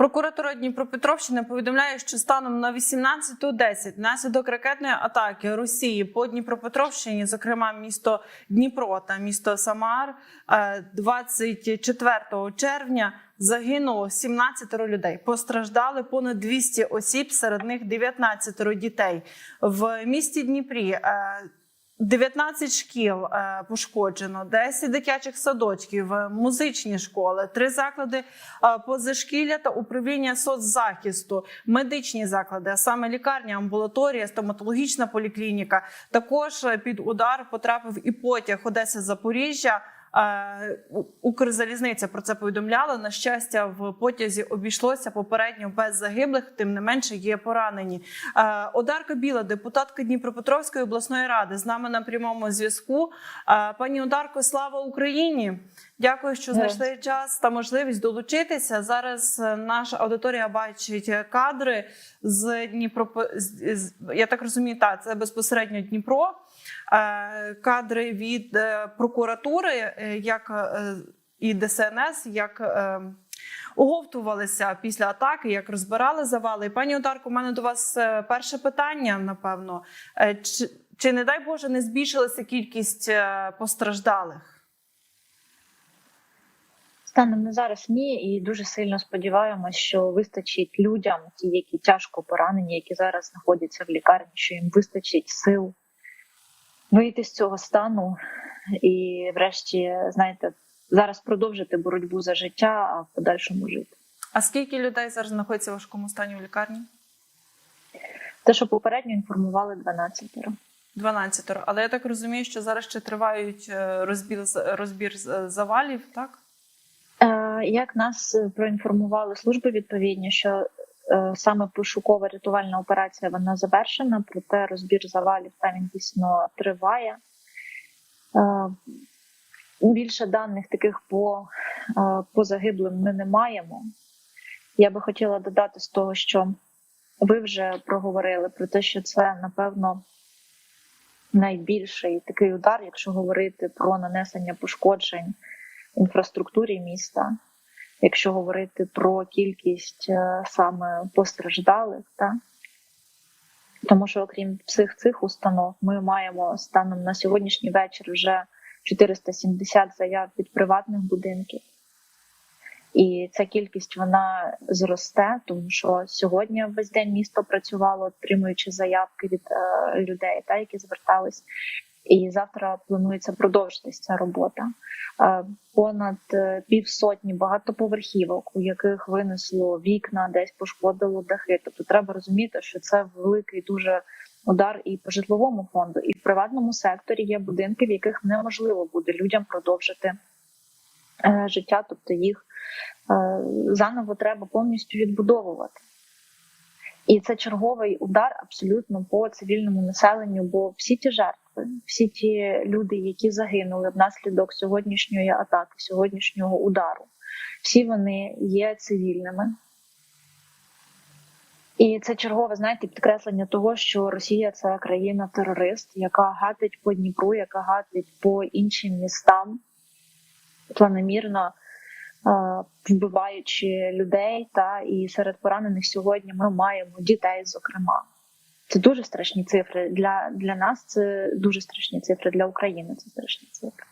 Прокуратура Дніпропетровщини повідомляє, що станом на 18.10 внаслідок ракетної атаки Росії по Дніпропетровщині, зокрема місто Дніпро та місто Самар, е, 24 червня загинуло 17 людей. Постраждали понад 200 осіб, серед них 19 дітей. В місті Дніпрі е, 19 шкіл е, пошкоджено, 10 дитячих садочків, е, музичні школи, три заклади е, позашкілля та управління соцзахисту, медичні заклади, а саме лікарня, амбулаторія, стоматологічна поліклініка. Також під удар потрапив і потяг Одеса Запоріжжя. Е, Укрзалізниця про це повідомляла. На щастя, в потязі обійшлося попередньо без загиблих, тим не менше є поранені. Е, Одарка Біла, депутатка Дніпропетровської обласної ради, з нами на прямому зв'язку. Е, Пані Одарко, слава Україні! Дякую, що знайшли час та можливість долучитися. Зараз наша аудиторія бачить кадри з Дніпро. Я так розумію, так, це безпосередньо Дніпро. Е, Кадри від е, прокуратури, е, як і ДСНС, як оговтувалися після атаки, як розбирали завали. Пані Одарко, у мене до вас перше питання. Напевно, чи, чи не дай Боже не збільшилася кількість постраждалих? Станом на зараз ні, і дуже сильно сподіваємось, що вистачить людям, ті, які тяжко поранені, які зараз знаходяться в лікарні, що їм вистачить сил вийти з цього стану і, врешті, знаєте, зараз продовжити боротьбу за життя, а в подальшому жити. А скільки людей зараз знаходиться в важкому стані в лікарні? Те, що попередньо інформували 12 12. Але я так розумію, що зараз ще тривають е, розбір, розбір завалів, так? Е, Як нас е, проінформували служби відповідні, що саме пошукова рятувальна операція вона завершена, проте розбір завалів там він дійсно триває. Е, Більше даних таких по, е, по загиблим ми не маємо. Я би хотіла додати з того, що ви вже проговорили про те, що це напевно найбільший такий удар, якщо говорити про нанесення пошкоджень інфраструктурі міста, якщо говорити про кількість е, саме постраждалих, та тому що окрім всіх цих установ, ми маємо станом на сьогоднішній вечір вже 470 заяв від приватних будинків. І ця кількість вона зросте, тому що сьогодні весь день місто працювало, отримуючи заявки від е, людей, та які звертались. І завтра планується продовжитись ця робота. Е, Понад е, півсотні багатоповерхівок, у яких винесло вікна, десь пошкодило дахи. Тобто треба розуміти, що це великий дуже удар і по житловому фонду, і в приватному секторі є будинки, в яких неможливо буде людям продовжити е, життя, тобто їх заново треба повністю відбудовувати. І це черговий удар абсолютно по цивільному населенню, бо всі ті жертви, всі ті люди, які загинули внаслідок сьогоднішньої атаки, сьогоднішнього удару, всі вони є цивільними. І це чергове, знаєте, підкреслення того, що Росія це країна-терорист, яка гатить по Дніпру, яка гатить по іншим містам, планомірно е, вбиваючи людей. Та і серед поранених сьогодні ми маємо дітей, зокрема. Це дуже страшні цифри. Для, для нас це дуже страшні цифри, для України це страшні цифри.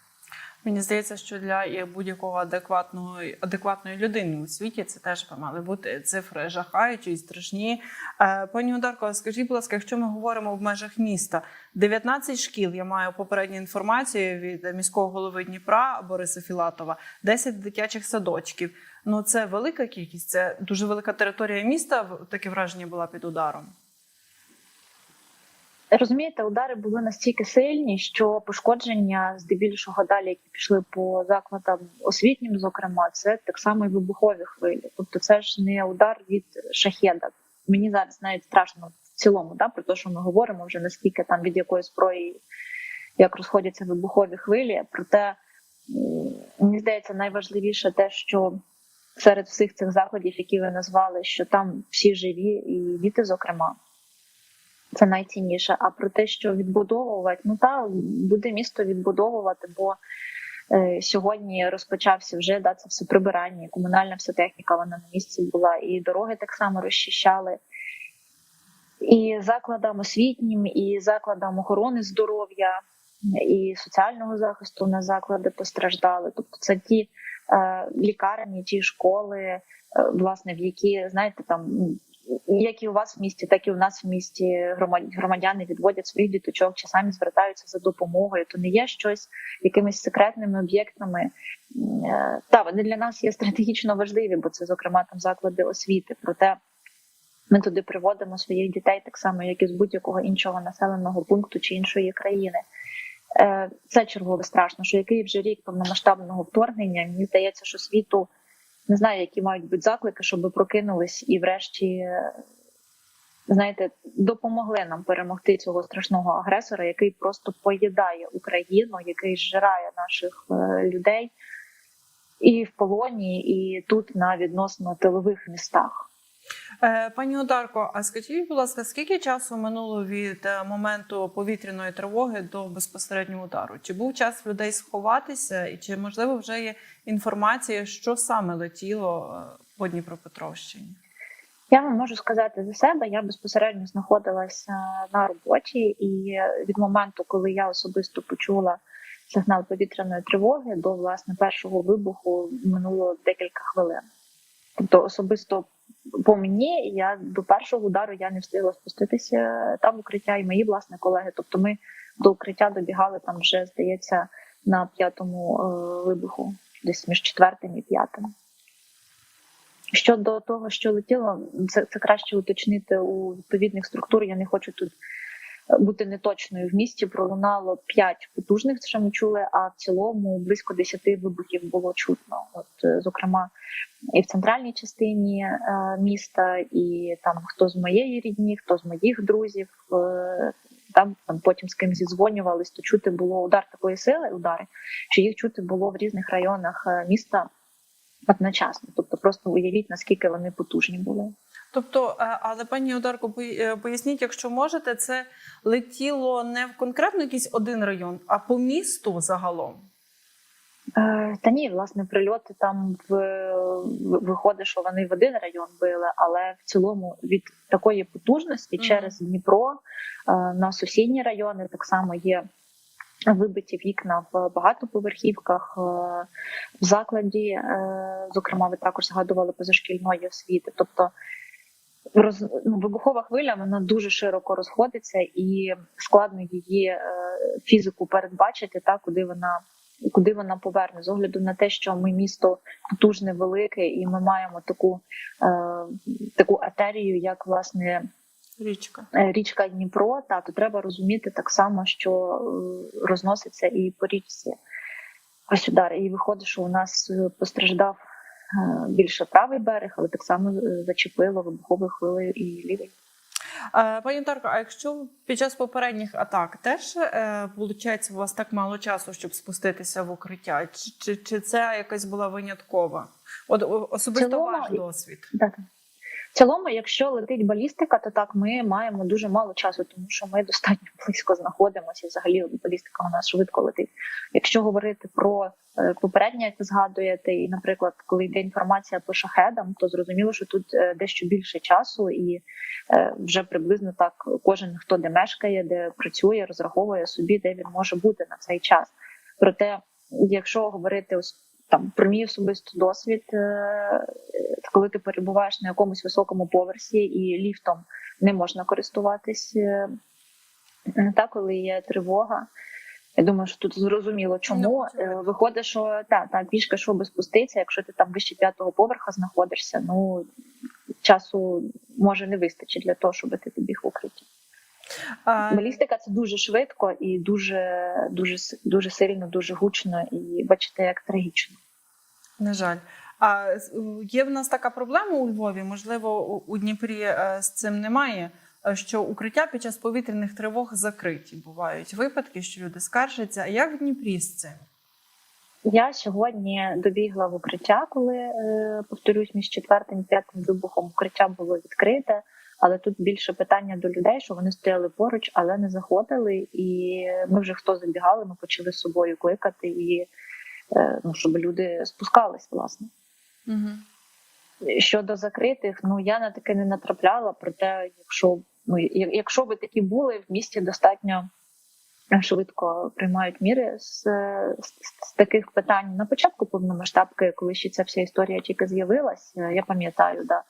Мені здається, що для будь-якого адекватного адекватної людини у світі це теж мали бути цифри жахаючі і страшні. Е, Пані Одарко, скажіть, будь ласка, якщо ми говоримо в межах міста, 19 шкіл, я маю попередню інформацію від міського голови Дніпра Бориса Філатова, 10 дитячих садочків. Ну це велика кількість, це дуже велика територія міста. Таке враження була під ударом. Розумієте, удари були настільки сильні, що пошкодження здебільшого далі, які пішли по закладам освітнім, зокрема, це так само і вибухові хвилі. Тобто, це ж не удар від шахеда. Мені зараз навіть страшно в цілому, да, про те, що ми говоримо вже наскільки там від якої зброї як розходяться вибухові хвилі. Проте мені здається, найважливіше те, що серед всіх цих заходів, які ви назвали, що там всі живі, і діти, зокрема. Це найцінніше. А про те, що відбудовувати, ну та буде місто відбудовувати, бо Е, Сьогодні розпочався вже да, це все прибирання, комунальна вся техніка вона на місці була, і дороги так само розчищали. І закладам освітнім, і закладам охорони здоров'я, і соціального захисту на заклади постраждали. Тобто це ті е, лікарні, ті школи, е, власне, в які знаєте, там м, як і у вас в місті, так і у нас в місті громад- громадяни відводять своїх діточок чи самі звертаються за допомогою. То не є щось якимись секретними об'єктами. Е, Та вони для нас є стратегічно важливі, бо це, зокрема, там заклади освіти. Проте ми туди приводимо своїх дітей так само, як і з будь-якого іншого населеного пункту чи іншої країни. Е, Це чергове страшно, що який вже рік повномасштабного вторгнення, мені здається, що світу не знаю, які мають бути заклики, щоб прокинулись і, врешті, е, знаєте, допомогли нам перемогти цього страшного агресора, який просто поїдає Україну, який зжирає наших е, людей і в полоні, і тут на відносно тилових містах. Е, Пані Одарко, а скажіть, будь ласка, скільки часу минуло від е, моменту повітряної тривоги до безпосереднього удару? Чи був час людей сховатися, і чи можливо вже є інформація, що саме летіло е, по Дніпропетровщині? Я вам можу сказати за себе. Я безпосередньо знаходилася на роботі, і від моменту, коли я особисто почула сигнал повітряної тривоги, до власне першого вибуху минуло декілька хвилин. Тобто, особисто по мені, я до першого удару я не встигла спуститися там в укриття, і мої власне колеги. Тобто, ми до укриття добігали там вже, здається, на п'ятому е, вибуху, десь між четвертим і п'ятим. Щодо того, що летіло, це, це краще уточнити у відповідних структур. Я не хочу тут бути неточною. В місті пролунало 5 потужних, що ми чули, а в цілому близько 10 вибухів було чутно. От, е, зокрема, і в центральній частині е, міста, і там хто з моєї рідні, хто з моїх друзів. Е, там, там потім з ким зідзвонювались, то чути було удар такої сили, удари, що їх чути було в різних районах міста одночасно. Тобто, просто уявіть, наскільки вони потужні були. Тобто, е, але пані Одарко, е, поясніть, якщо можете, це летіло не в конкретно якийсь один район, а по місту загалом. Е, Та ні, власне, прильоти там в, виходить, що вони в один район били, але в цілому від такої потужності Мгм. через Дніпро на сусідні райони так само є. Вибиті вікна в багатоповерхівках в закладі, зокрема, ви також згадували позашкільної освіти. Тобто роз, ну, вибухова хвиля вона дуже широко розходиться, і складно її е, фізику передбачити, та куди вона куди вона поверне з огляду на те, що ми місто потужне, велике, і ми маємо таку, е, таку артерію, як власне Річка. е, річка Дніпро, та то треба розуміти так само, що е, розноситься і по річці. Ось удар. І виходить, що у нас постраждав більше правий берег, але так само е, зачепило вибуховою хвилею і лівий. Е, Пані Тарко, а якщо під час попередніх атак теж е, виходить, у вас так мало часу, щоб спуститися в укриття? Чи, чи, чи це якась була виняткова? От особисто цілому, ваш досвід? Так. Цілому, якщо летить балістика, то так ми маємо дуже мало часу, тому що ми достатньо близько знаходимося. Взагалі балістика у нас швидко летить. Якщо говорити про е, попереднє, як ви згадуєте, і, наприклад, коли йде інформація по шахедам, то зрозуміло, що тут е, дещо більше часу, і е, вже приблизно так кожен, хто де мешкає, де працює, розраховує собі, де він може бути на цей час. Проте, якщо говорити ось там про мій особистий досвід, е, коли ти перебуваєш на якомусь високому поверсі і ліфтом не можна користуватись, е, та коли є тривога. Я думаю, що тут зрозуміло, чому Ну. Е, виходить, що так, так, пішка, щоб спуститися, якщо ти там вище п'ятого поверха знаходишся, ну часу може не вистачить для того, щоб ти побіг в укритті. А, Балістика це дуже швидко і дуже, дуже, дуже сильно, дуже гучно, і бачите, як трагічно. На жаль. А є в нас така проблема у Львові, можливо, у- Дніпрі е, з цим немає. е, Що укриття під час повітряних тривог закриті бувають випадки, що люди скаржаться. А як в Дніпрі з цим? Я сьогодні добігла в укриття, коли е, повторюсь, між четвертим і п'ятим вибухом укриття було відкрите. Але тут більше питання до людей, що вони стояли поруч, але не заходили. І ми вже хто забігали, ми почали з собою кликати. І е, ну, щоб люди спускались, власне. Угу. Щодо закритих, ну я на таке не натрапляла. Проте, якщо ну якщо би такі були, в місті достатньо швидко приймають міри з, з, з таких питань. На початку повномасштабки, коли ще ця вся історія тільки з'явилась, е, я пам'ятаю, да,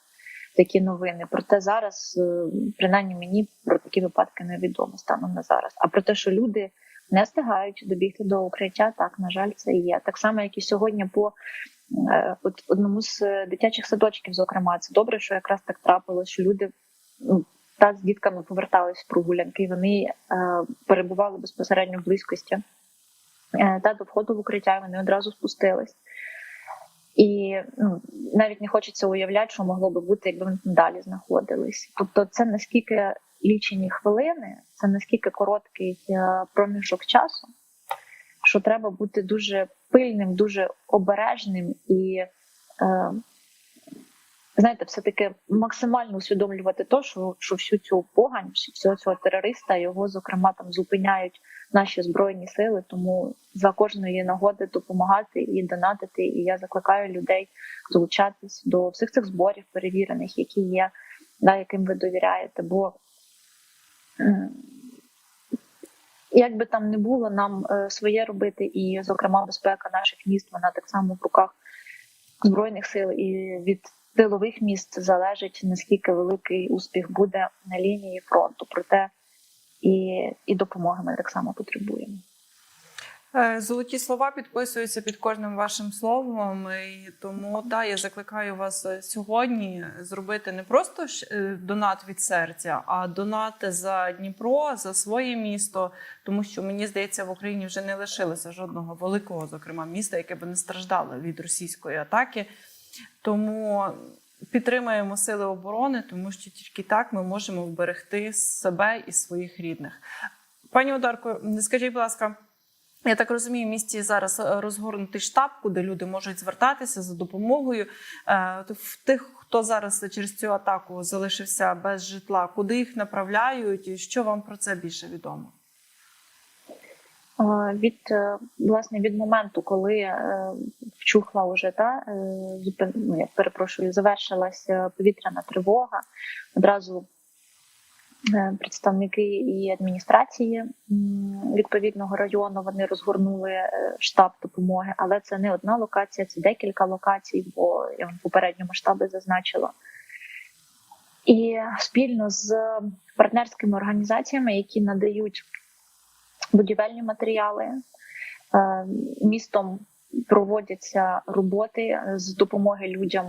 такі новини. Проте зараз, е, принаймні мені про такі випадки невідомо станом на зараз. А про те, що люди не встигають добігти до укриття, так на жаль, це є. Так само, як і сьогодні по е, от одному з дитячих садочків, зокрема, це добре, що якраз так трапилось, що люди ну, та з дітками повертались в прогулянки, вони е, перебували безпосередньо в близькості е, та до входу в укриття, вони одразу спустились. І ну, навіть не хочеться уявляти, що могло би бути, якби вони далі знаходились. Тобто, це наскільки лічені хвилини, це наскільки короткий е, проміжок часу, що треба бути дуже пильним, дуже обережним і, е, знаєте, все-таки максимально усвідомлювати то, що, що всю цю погань, всього цього терориста, його, зокрема, там зупиняють наші збройні сили. Тому за кожної нагоди допомагати і донатити. І я закликаю людей долучатись до всіх цих зборів перевірених, які є, да, яким ви довіряєте. Бо як би там не було, нам е, своє робити, і, зокрема, безпека наших міст, вона так само в руках збройних сил і від тилових міст залежить наскільки великий успіх буде на лінії фронту. Проте і, і допомоги ми так само потребуємо. Е, Золоті слова підписуються під кожним вашим словом, і тому да, я закликаю вас е, сьогодні зробити не просто е, донат від серця, а донат за Дніпро, за своє місто. Тому що мені здається, в Україні вже не лишилося жодного великого, зокрема, міста, яке би не страждало від російської атаки. Тому підтримаємо сили оборони, тому що тільки так ми можемо вберегти себе і своїх рідних. Пані Одарко, скажіть, будь ласка. Я так розумію, в місті зараз е, розгорнутий штаб, куди люди можуть звертатися за допомогою. Е, В тих, хто зараз через цю атаку залишився без житла, куди їх направляють, і що вам про це більше відомо? Від е, власне від моменту, коли е, вчухла уже та е, ну, я перепрошую, завершилася повітряна тривога, одразу представники і адміністрації відповідного району вони розгорнули штаб допомоги, але це не одна локація, це декілька локацій, бо я вам попередньому штабі зазначила. І спільно з партнерськими організаціями, які надають будівельні матеріали. Е, Містом проводяться роботи з допомоги людям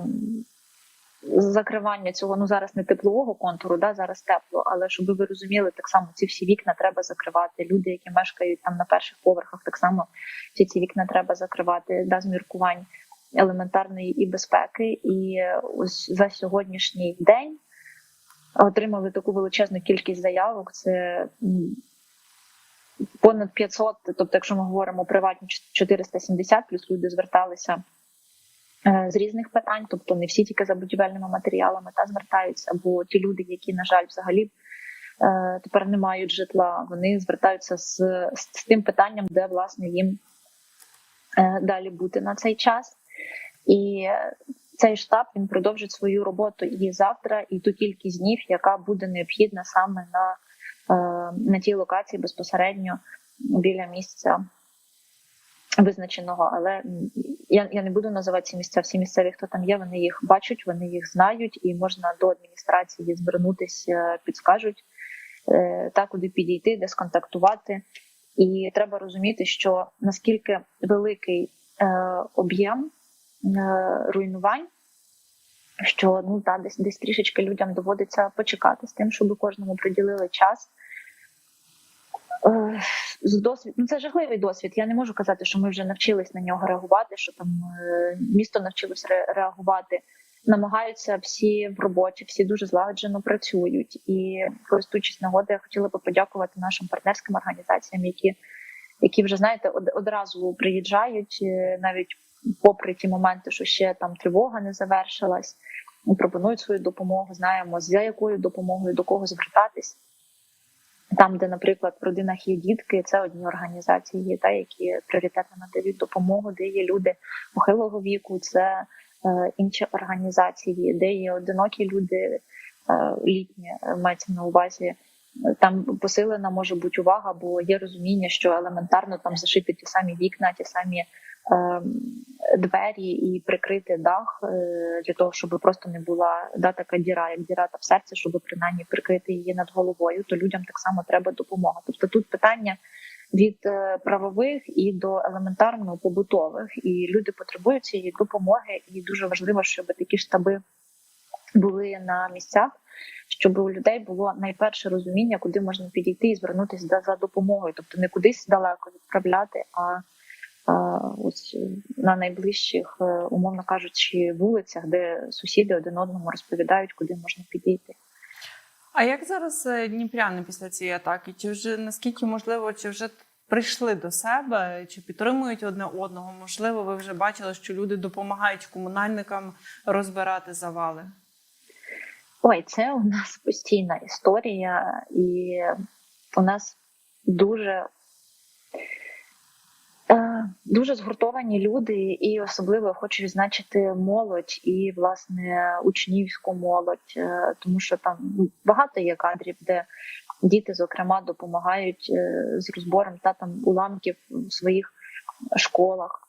закривання цього. Ну зараз не теплового контуру, да зараз тепло. Але щоб ви розуміли, так само ці всі вікна треба закривати. Люди, які мешкають там на перших поверхах, так само всі ці вікна треба закривати да, з міркувань елементарної і безпеки. І ось за сьогоднішній день отримали таку величезну кількість заявок. Це понад 500, тобто, якщо ми говоримо приватні 470, плюс люди зверталися е, з різних питань, тобто не всі тільки за будівельними матеріалами та звертаються, бо ті люди, які, на жаль, взагалі е, тепер не мають житла, вони звертаються з, з, з тим питанням, де власне їм е, далі бути на цей час. І цей штаб він продовжить свою роботу і завтра, і ту кількість днів, яка буде необхідна саме на на тій локації безпосередньо біля місця визначеного. Але я, я не буду називати ці місця. Всі місцеві, хто там є, вони їх бачать, вони їх знають, і можна до адміністрації звернутися, підскажуть е, та куди підійти, де сконтактувати. І треба розуміти, що наскільки великий е, об'єм е, руйнувань. Що ну та десь десь трішечки людям доводиться почекати з тим, щоб кожному приділили час. Е, З досвід, ну це жахливий досвід. Я не можу казати, що ми вже навчились на нього реагувати, що там е, місто навчилось реагувати. Намагаються всі в роботі, всі дуже злагоджено працюють. І користуючись нагодою, я хотіла би подякувати нашим партнерським організаціям, які, які вже знаєте, од- одразу приїжджають, е, навіть попри ті моменти, що ще там тривога не завершилась, пропонують свою допомогу. Знаємо за якою допомогою до кого звертатись. Там, де, наприклад, в родинах є дітки, це одні організації, та які пріоритетно надають допомогу, де є люди похилого віку, це е, інші організації, де є одинокі люди, е, літні е, мається на увазі. Там посилена може бути увага, бо є розуміння, що елементарно там зашити ті самі вікна, ті самі двері і прикрити дах е, для того, щоб просто не була да, така діра, як діра та в серці, щоб принаймні прикрити її над головою, то людям так само треба допомога. Тобто тут питання від е, правових і до елементарно побутових, і люди потребують цієї допомоги, і дуже важливо, щоб такі штаби були на місцях. Щоб у людей було найперше розуміння, куди можна підійти і звернутися за- допомогою, тобто не кудись далеко відправляти, а, ось на найближчих, е, умовно кажучи, вулицях, де сусіди один одному розповідають, куди можна підійти. А як зараз е, дніпряни після цієї атаки? Чи вже наскільки можливо, чи вже прийшли до себе, чи підтримують одне одного? Можливо, ви вже бачили, що люди допомагають комунальникам розбирати завали? Ой, це у нас постійна історія, і у нас дуже. Е, Дуже згуртовані люди, і особливо хочу відзначити молодь і власне учнівську молодь, е, тому що там багато є кадрів, де діти, зокрема, допомагають е, з розбором та там уламків в своїх школах,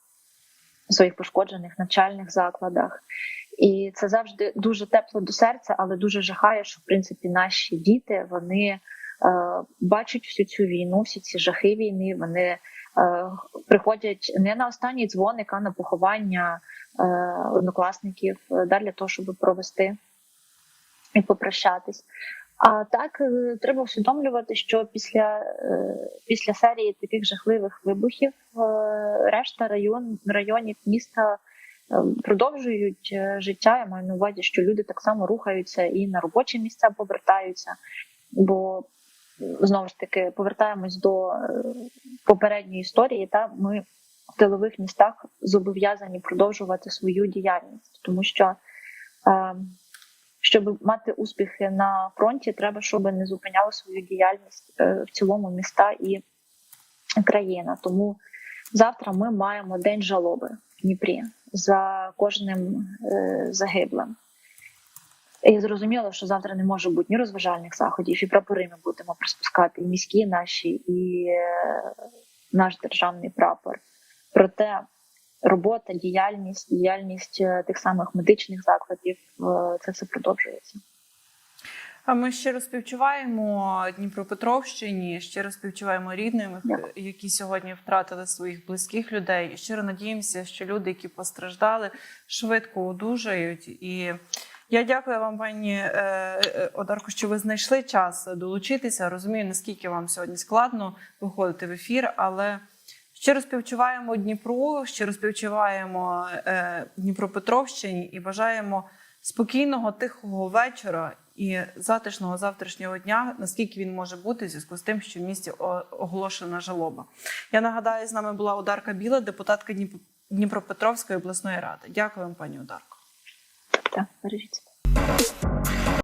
в своїх пошкоджених навчальних закладах. І це завжди дуже тепло до серця, але дуже жахає, що в принципі наші діти вони бачать всю цю війну, всі ці жахи війни. Вони е, приходять не на останній дзвоник, а на поховання е, однокласників е, да, для того, щоб провести і попрощатись. А так е, треба усвідомлювати, що після, е, після серії таких жахливих вибухів е, решта район, районів міста е, продовжують е, життя. Я маю на увазі, що люди так само рухаються і на робочі місця повертаються. Бо знову ж таки повертаємось до е, попередньої історії. Та ми в тилових містах зобов'язані продовжувати свою діяльність, тому що. е, щоб мати успіхи на фронті, треба, щоб не зупиняли свою діяльність е, в цілому міста і країна. Тому завтра ми маємо день жалоби в Дніпрі за кожним загиблим. І зрозуміло, що завтра не може бути ні розважальних заходів, і прапори ми будемо приспускати, і міські наші, і е, наш державний прапор. Проте робота, діяльність, діяльність е, тих самих медичних закладів, е, це все продовжується. А ми щиро співчуваємо Дніпропетровщині, щиро співчуваємо рідним, які сьогодні втратили своїх близьких людей. І щиро надіємося, що люди, які постраждали, швидко одужають. І я дякую вам, пані е, е, Одарко, що ви знайшли час долучитися. Розумію, наскільки вам сьогодні складно виходити в ефір, але. Щиро співчуваємо Дніпру, щиро співчуваємо е, Дніпропетровщині і бажаємо спокійного, тихого вечора і затишного завтрашнього дня, наскільки він може бути, в зв'язку з тим, що в місті оголошена жалоба. Я нагадаю, з нами була Одарка Біла, депутатка Дніп- Дніпропетровської обласної ради. Дякую вам, пані Одарко. Так, бережіть себе.